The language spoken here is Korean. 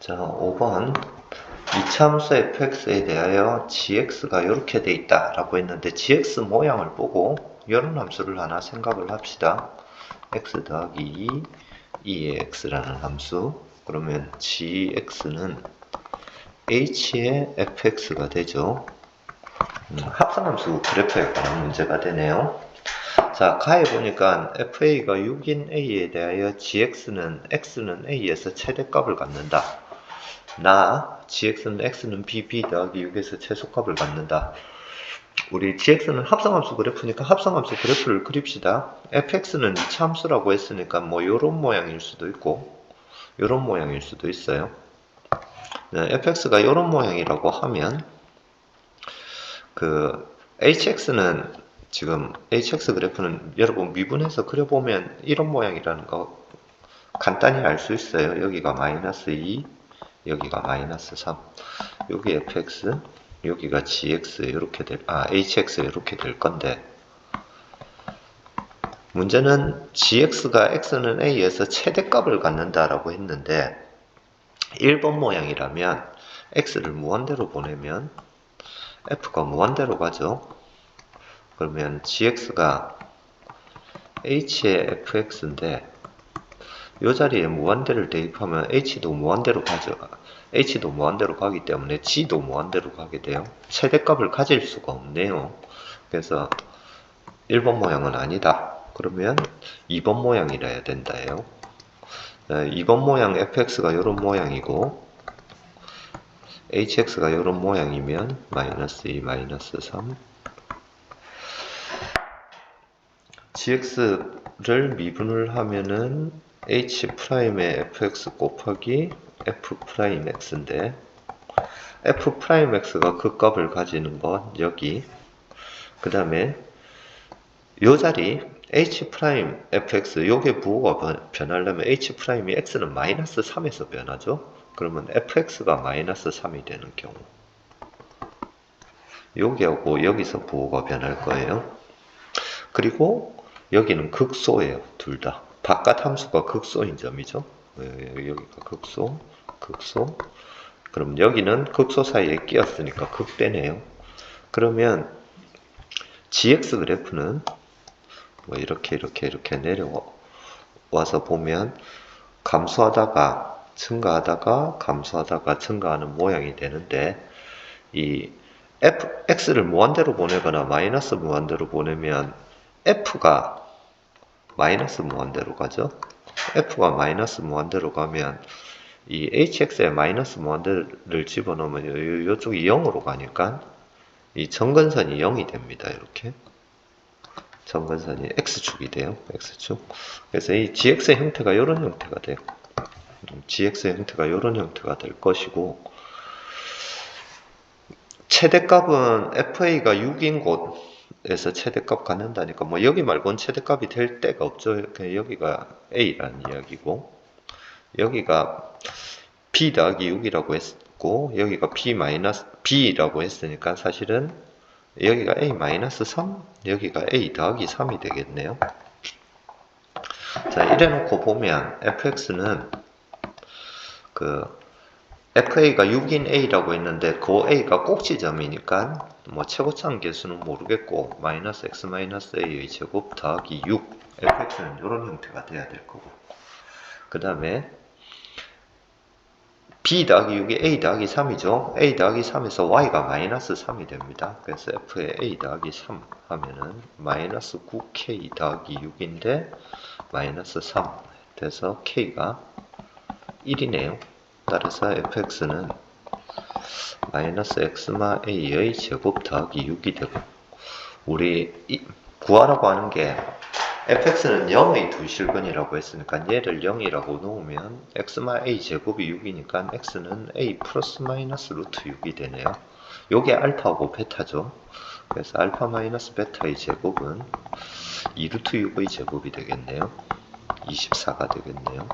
자, 5번. 이차함수 fx에 대하여 gx가 이렇게 돼 있다 라고 했는데 gx 모양을 보고 이런 함수를 하나 생각을 합시다. x 더하기 2, 2x라는 함수. 그러면 gx는 h의 fx가 되죠. 음, 합성함수 그래프에 관한 문제가 되네요. 자, 가에 보니까 fa가 6인 a에 대하여 gx는 x는 a에서 최대값을 갖는다. 나 gx는 x는 b, b 더하기 6에서 최소값을 갖는다. 우리 gx는 합성함수 그래프니까 합성함수 그래프를 그립시다. fx는 이차 함수라고 했으니까 뭐 요런 모양일 수도 있고 요런 모양일 수도 있어요. 네, fx가 요런 모양이라고 하면 그 hx는 지금 hx 그래프는 여러분 미분해서 그려보면 이런 모양이라는 거 간단히 알 수 있어요. 여기가 마이너스 2, 여기가 마이너스 3. 여기 fx, 여기가 gx 이렇게 될, 아 hx 이렇게 될 건데 문제는 gx가 x는 a에서 최대값을 갖는다라고 했는데 1번 모양이라면 x를 무한대로 보내면 f가 무한대로 가죠. 그러면 gx가 h의 fx인데 이 자리에 무한대를 대입하면 h도 무한대로 가죠. h도 무한대로 가기 때문에 g도 무한대로 가게 돼요. 최대값을 가질 수가 없네요. 그래서 1번 모양은 아니다. 그러면 2번 모양이라 해야 된다예요. 2번 모양 fx가 이런 모양이고 hx가 이런 모양이면 마이너스 2, 마이너스 3 gx를 미분을 하면은 h'의 fx 곱하기 f'x인데 f'x가 그 값을 가지는 건 여기. 그 다음에 요 자리 h'fx 요게 부호가 변하려면 h'이 x는 마이너스 3에서 변하죠. 그러면 fx가 마이너스 3이 되는 경우. 여기하고 여기서 부호가 변할 거예요. 그리고 여기는 극소예요 둘다 바깥 함수가 극소인 점이죠. 예, 여기가 극소 극소. 그럼 여기는 극소 사이에 끼었으니까 극대네요. 그러면 gx 그래프는 뭐 이렇게 이렇게 이렇게 내려와서 보면 감소하다가 증가하다가 감소하다가 증가하는 모양이 되는데 이 f, x를 무한대로 보내거나 마이너스 무한대로 보내면 f가 마이너스 무한대로 가죠. f가 마이너스 무한대로 가면 이 hx에 마이너스 무한대를 집어넣으면 요, 쪽이 0으로 가니까 이 정근선이 0이 됩니다. 이렇게 정근선이 x축이 돼요. x축. 그래서 이 gx의 형태가 이런 형태가 돼요. gx의 형태가 이런 형태가 될 것이고 최대값은 fa가 6인 곳 에서 최대값 갖는다니까 뭐 여기 말고는 최대값이 될 데가 없죠. 여기가 a라는 이야기고 여기가 b 더하기 6이라고 했고 여기가 b 마이너스 b라고 했으니까 사실은 여기가 a 마이너스 3 여기가 a 더하기 3이 되겠네요. 자 이래 놓고 보면 fx는 그 FA가 6인 A라고 했는데 그 A가 꼭지점이니까 뭐 최고점 개수는 모르겠고 마이너스 x 마이너스 a의 제곱 더하기 6 fx는 이런 형태가 돼야 될 거고. 그 다음에 b 더하기 6이 a 더하기 3이죠. A 더하기 3에서 y가 마이너스 3이 됩니다. 그래서 f의 a 더하기 3 하면은 마이너스 9k 더하기 6인데 마이너스 3 돼서 k가 1이네요 따라서 fx는 마이너스 x마 a의 제곱 더하기 6이 되고 우리 구하라고 하는 게 fx는 0의 두 실근이라고 했으니까 얘를 0이라고 놓으면 x마 a 제곱이 6이니까 x는 a 플러스 마이너스 루트 6이 되네요. 요게 알파고 베타죠. 그래서 알파 마이너스 베타의 제곱은 2루트 6의 제곱이 되겠네요. 24가 되겠네요.